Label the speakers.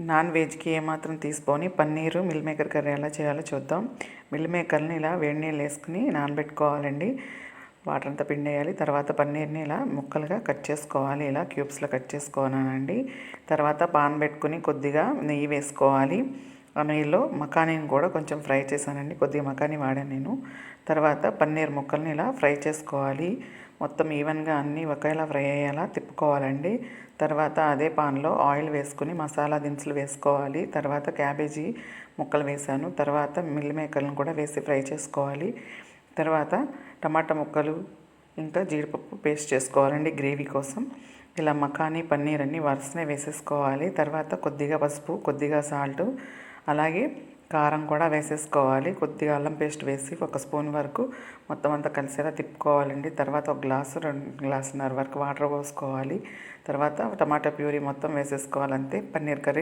Speaker 1: Non వెజ్కి ఏమాత్రం తీసుకొని paneer meal maker curry ఎలా చేయాలో చూద్దాం. మిల్ మేకర్ని ఇలా వేడి నీళ్ళు వేసుకుని నానబెట్టుకోవాలండి. వాటర్ అంతా పిండేయాలి. తర్వాత పన్నీర్ని ఇలా ముక్కలుగా కట్ చేసుకోవాలి. ఇలా క్యూబ్స్లో కట్ చేసుకోవాలండి తర్వాత పాన్ పెట్టుకుని కొద్దిగా నెయ్యి వేసుకోవాలి. నెయ్యిలో మకానీని కూడా కొంచెం ఫ్రై చేశానండి. కొద్దిగా మకానీ వాడాను నేను. తర్వాత పన్నీర్ ముక్కల్ని ఇలా ఫ్రై చేసుకోవాలి. మొత్తం ఈవెన్గా అన్నీ ఒకేలా ఫ్రై అయ్యేలా తిప్పుకోవాలండి. తర్వాత అదే పాన్లో ఆయిల్ వేసుకుని మసాలా దినుసులు వేసుకోవాలి. తర్వాత క్యాబేజీ ముక్కలు వేసాను తర్వాత మిల్ మేకర్లను కూడా వేసి ఫ్రై చేసుకోవాలి. తర్వాత టమాటా ముక్కలు ఇంకా జీడిపప్పు పేస్ట్ చేసుకోవాలండి గ్రేవీ కోసం. ఇలా మకానీ పన్నీర్ అన్నీ వరుసనే వేసేసుకోవాలి. తర్వాత కొద్దిగా పసుపు కొద్దిగా సాల్ట్ అలాగే కారం కూడా వేసేసుకోవాలి. కొద్దిగా అల్లం పేస్ట్ వేసి ఒక స్పూన్ వరకు మొత్తం అంతా కలిసేలా తిప్పుకోవాలండి. తర్వాత ఒక గ్లాసు రెండు గ్లాసున్నర వరకు వాటర్ పోసుకోవాలి. తర్వాత టమాటా ప్యూరీ మొత్తం వేసేసుకోవాలంతే. పన్నీర్ కర్రీ